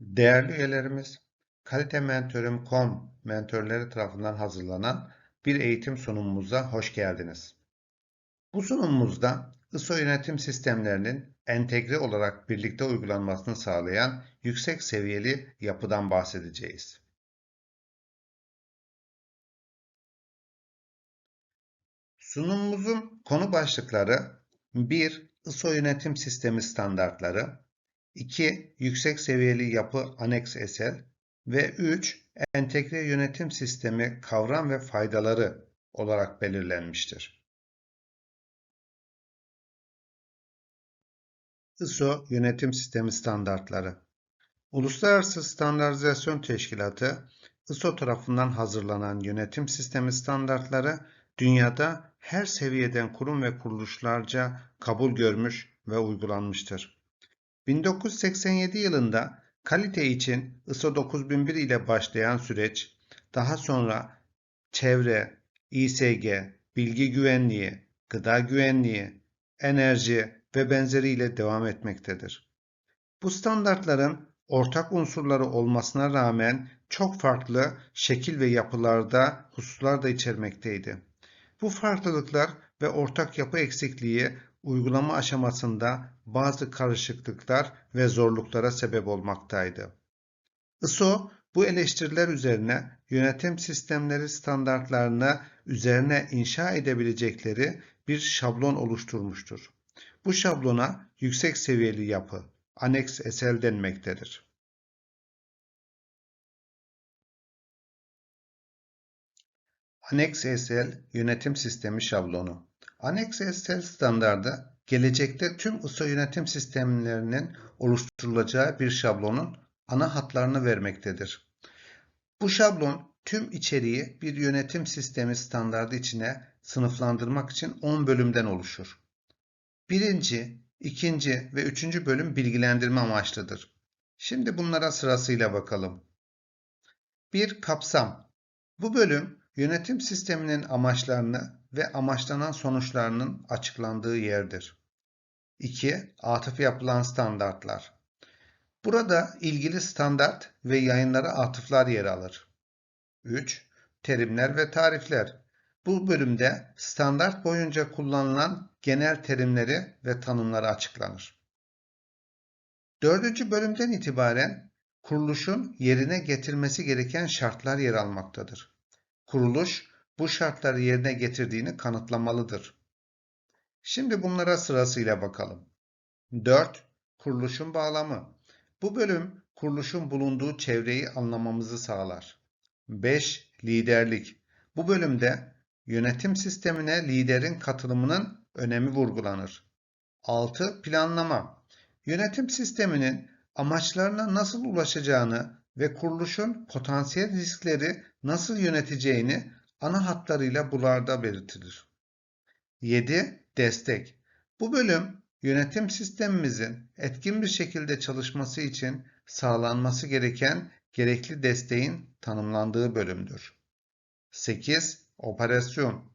Değerli üyelerimiz, Kalite Mentorum.com mentörleri tarafından hazırlanan bir eğitim sunumumuza hoş geldiniz. Bu sunumumuzda ISO yönetim sistemlerinin entegre olarak birlikte uygulanmasını sağlayan yüksek seviyeli yapıdan bahsedeceğiz. Sunumumuzun konu başlıkları 1. ISO yönetim sistemi standartları 2. Yüksek seviyeli yapı Annex SL ve 3. Entegre yönetim sistemi kavram ve faydaları olarak belirlenmiştir. ISO yönetim sistemi standartları Uluslararası Standartizasyon Teşkilatı ISO tarafından hazırlanan yönetim sistemi standartları dünyada her seviyeden kurum ve kuruluşlarca kabul görmüş ve uygulanmıştır. 1987 yılında kalite için ISO 9001 ile başlayan süreç, daha sonra çevre, İSG, bilgi güvenliği, gıda güvenliği, enerji ve benzeri ile devam etmektedir. Bu standartların ortak unsurları olmasına rağmen çok farklı şekil ve yapılarda hususlar da içermekteydi. Bu farklılıklar ve ortak yapı eksikliği uygulama aşamasında bazı karışıklıklar ve zorluklara sebep olmaktaydı. ISO bu eleştiriler üzerine yönetim sistemleri standartlarını üzerine inşa edebilecekleri bir şablon oluşturmuştur. Bu şablona yüksek seviyeli yapı, Annex SL denmektedir. Annex SL Yönetim Sistemi Şablonu Annex SL standardı gelecekte tüm ISO yönetim sistemlerinin oluşturulacağı bir şablonun ana hatlarını vermektedir. Bu şablon tüm içeriği bir yönetim sistemi standardı içine sınıflandırmak için 10 bölümden oluşur. Birinci, ikinci ve üçüncü bölüm bilgilendirme amaçlıdır. Şimdi bunlara sırasıyla bakalım. 1. Kapsam Bu bölüm yönetim sisteminin amaçlarını ve amaçlanan sonuçlarının açıklandığı yerdir. 2. Atıf yapılan standartlar. Burada ilgili standart ve yayınlara atıflar yer alır. 3. Terimler ve tarifler. Bu bölümde standart boyunca kullanılan genel terimleri ve tanımları açıklanır. Dördüncü bölümden itibaren kuruluşun yerine getirmesi gereken şartlar yer almaktadır. Kuruluş bu şartları yerine getirdiğini kanıtlamalıdır. Şimdi bunlara sırasıyla bakalım. 4. Kuruluşun bağlamı. Bu bölüm kuruluşun bulunduğu çevreyi anlamamızı sağlar. 5. Liderlik. Bu bölümde yönetim sistemine liderin katılımının önemi vurgulanır. 6. Planlama. Yönetim sisteminin amaçlarına nasıl ulaşacağını ve kuruluşun potansiyel riskleri nasıl yöneteceğini ana hatlarıyla bularda belirtilir. 7. Destek. Bu bölüm yönetim sistemimizin etkin bir şekilde çalışması için sağlanması gereken gerekli desteğin tanımlandığı bölümdür. 8. Operasyon.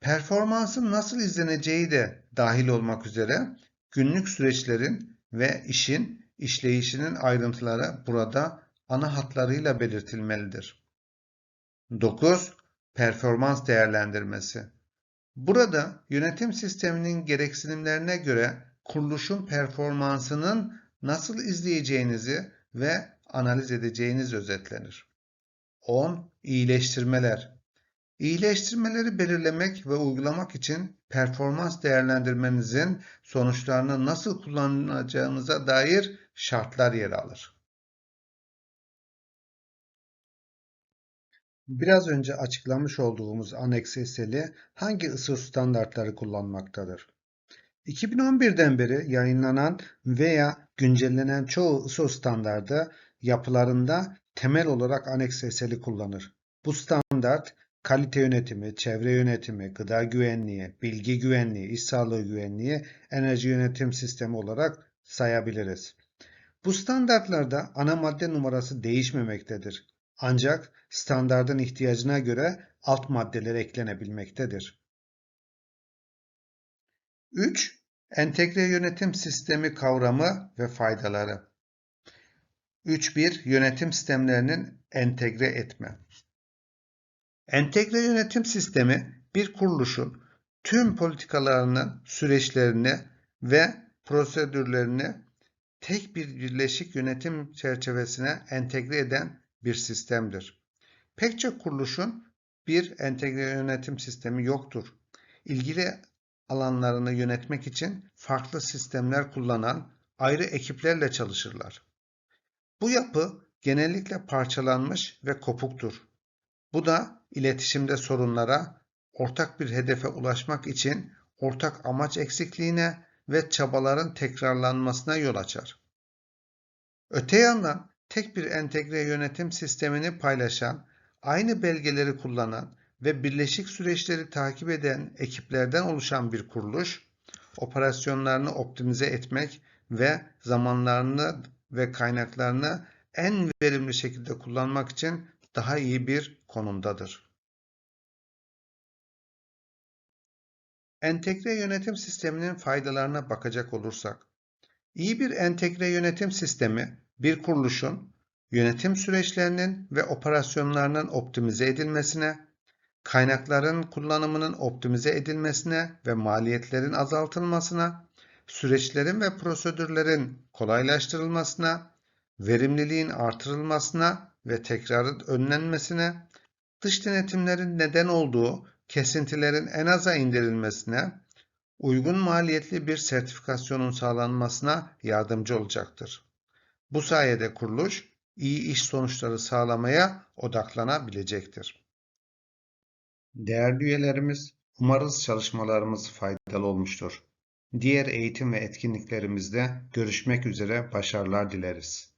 Performansın nasıl izleneceği de dahil olmak üzere günlük süreçlerin ve işin işleyişinin ayrıntıları burada ana hatlarıyla belirtilmelidir. 9. Performans değerlendirmesi. Burada yönetim sisteminin gereksinimlerine göre kuruluşun performansının nasıl izleyeceğinizi ve analiz edeceğiniz özetlenir. 10. İyileştirmeler. İyileştirmeleri belirlemek ve uygulamak için performans değerlendirmenizin sonuçlarını nasıl kullanacağınıza dair şartlar yer alır. Biraz önce açıklamış olduğumuz Annex SL'i hangi ISO standartları kullanmaktadır? 2011'den beri yayınlanan veya güncellenen çoğu ISO standardı yapılarında temel olarak Annex SL'i kullanır. Bu standart kalite yönetimi, çevre yönetimi, gıda güvenliği, bilgi güvenliği, iş sağlığı güvenliği, enerji yönetim sistemi olarak sayabiliriz. Bu standartlarda ana madde numarası değişmemektedir. Ancak standardın ihtiyacına göre alt maddeler eklenebilmektedir. 3. Entegre yönetim sistemi kavramı ve faydaları. 3.1 Yönetim sistemlerinin entegre etme. Entegre yönetim sistemi bir kuruluşun tüm politikalarının süreçlerini ve prosedürlerini tek bir birleşik yönetim çerçevesine entegre eden bir sistemdir. Pek çok kuruluşun bir entegre yönetim sistemi yoktur. İlgili alanlarını yönetmek için farklı sistemler kullanan ayrı ekiplerle çalışırlar. Bu yapı genellikle parçalanmış ve kopuktur. Bu da iletişimde sorunlara, ortak bir hedefe ulaşmak için ortak amaç eksikliğine ve çabaların tekrarlanmasına yol açar. Öte yandan tek bir entegre yönetim sistemini paylaşan, aynı belgeleri kullanan ve birleşik süreçleri takip eden ekiplerden oluşan bir kuruluş, operasyonlarını optimize etmek ve zamanlarını ve kaynaklarını en verimli şekilde kullanmak için daha iyi bir konumdadır. Entegre yönetim sisteminin faydalarına bakacak olursak, iyi bir entegre yönetim sistemi bir kuruluşun yönetim süreçlerinin ve operasyonlarının optimize edilmesine, kaynakların kullanımının optimize edilmesine ve maliyetlerin azaltılmasına, süreçlerin ve prosedürlerin kolaylaştırılmasına, verimliliğin artırılmasına ve tekrarın önlenmesine, dış denetimlerin neden olduğu kesintilerin en aza indirilmesine, uygun maliyetli bir sertifikasyonun sağlanmasına yardımcı olacaktır. Bu sayede kuruluş iyi iş sonuçları sağlamaya odaklanabilecektir. Değerli üyelerimiz, umarız çalışmalarımız faydalı olmuştur. Diğer eğitim ve etkinliklerimizde görüşmek üzere başarılar dileriz.